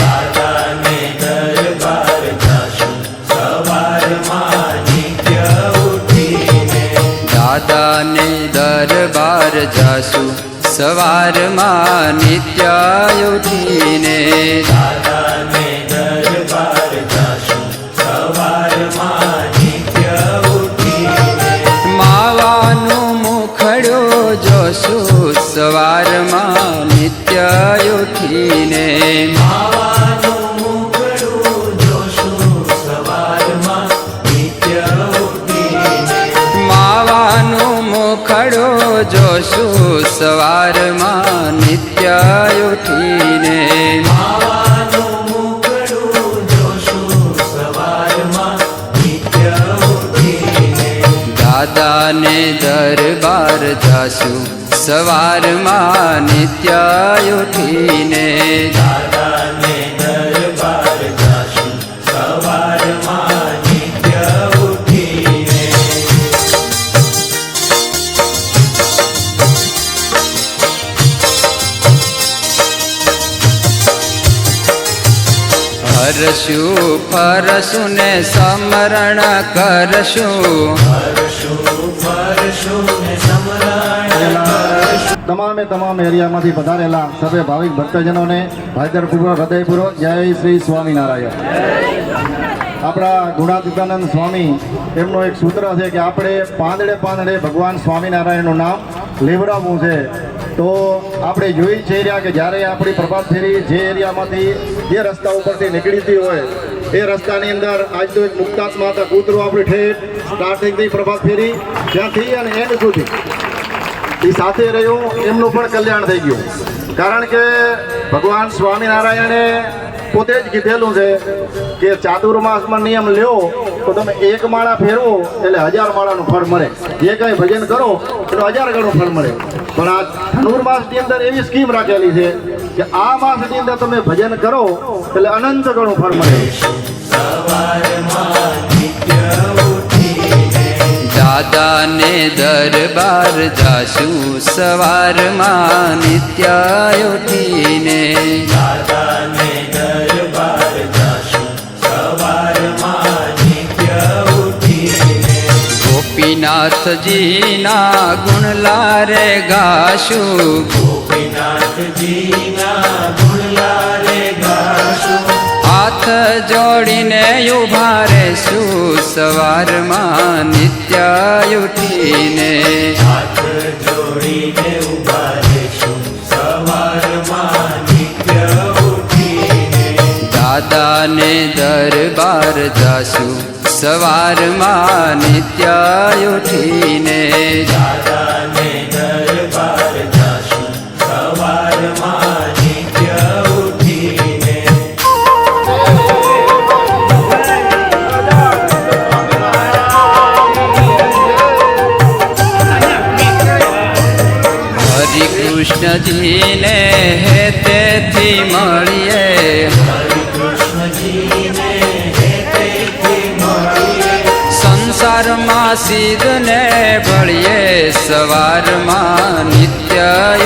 દાદાને દરબાર જાશું સવારમાં નિત્ય ઉઠીને દાદાને દરબાર જાશું સવારમાં નિત્ય ઉઠીને દાદાને ઉઠીને માવાનું મુખડો જોશું સવારમાં નિત્ય ઉઠીને દાદાને દરબાર જાશું. સવારમાં નિત્ય ઉઠીને દાદાને દરબાર જાશું હરશું સમરણ કરશું? ફરશું તમામે તમામ એરિયામાંથી પધારેલા સર્વે ભાવિક ભક્તજનોને ભાઈદરપૂર્વક, હૃદયપૂર્વક જય શ્રી સ્વામિનારાયણ. આપણા ગુણાતીતાનંદ સ્વામી, એમનું એક સૂત્ર છે કે આપણે પાંદડે પાંદડે ભગવાન સ્વામિનારાયણનું નામ લેવડાવવું છે. તો આપણે જોઈ છે રહ્યા કે જ્યારે આપણી પ્રભાત ફેરી જે એરિયામાંથી જે રસ્તા ઉપરથી નીકળીતી હોય, એ રસ્તાની અંદર આજ તો એક મુક્તાત્મા હતા, કૂતરો આપણે ઠેઠ સ્ટાર્ટિંગથી પ્રભાત ફેરી, ત્યાંથી અને એન્ડ સુધી. એ સાથે રહ્યું, એમનું પણ કલ્યાણ થઈ ગયું. કારણ કે ભગવાન સ્વામિનારાયણે પોતે જ કીધેલું છે કે ચાતુર્માસમાં નિયમ લ્યો, તો તમે એક માળા ફેરવો, એટલે હજાર માળાનું ફળ મળે. જે કંઈ ભજન કરો, એટલે હજાર ગણું ફળ મળે. પણ આ ધનુર્માસની અંદર એવી સ્કીમ રાખેલી છે કે આ માસની અંદર તમે ભજન કરો, એટલે અનંત ગણું ફળ મળે. દાદાને દરબાર જાશું સવારમાં નિત્ય ઉઠીને દાદાને દરબાર જાશું સવારમાં નિત્ય ઉઠીને ગોપીનાથજીના ગુણ લારે ગાશું. ગોપીનાથજીના ગુણલારે હાથ જોડીને ઊભા રહેશું. સવારમાં નિત્ય ઉઠીને. હાથ જોડીને ઊભા રહેશું. સવારમાં નિત્ય ઉઠીને. દાદાને દરબાર જાશું. સવારમાં નિત્ય ઉઠીને. દાદાને કૃષ્ણજીને હેતેથી મળીએ. સંસારમાં સિદ્ધને ભળીએ. સવારમાં નિત્ય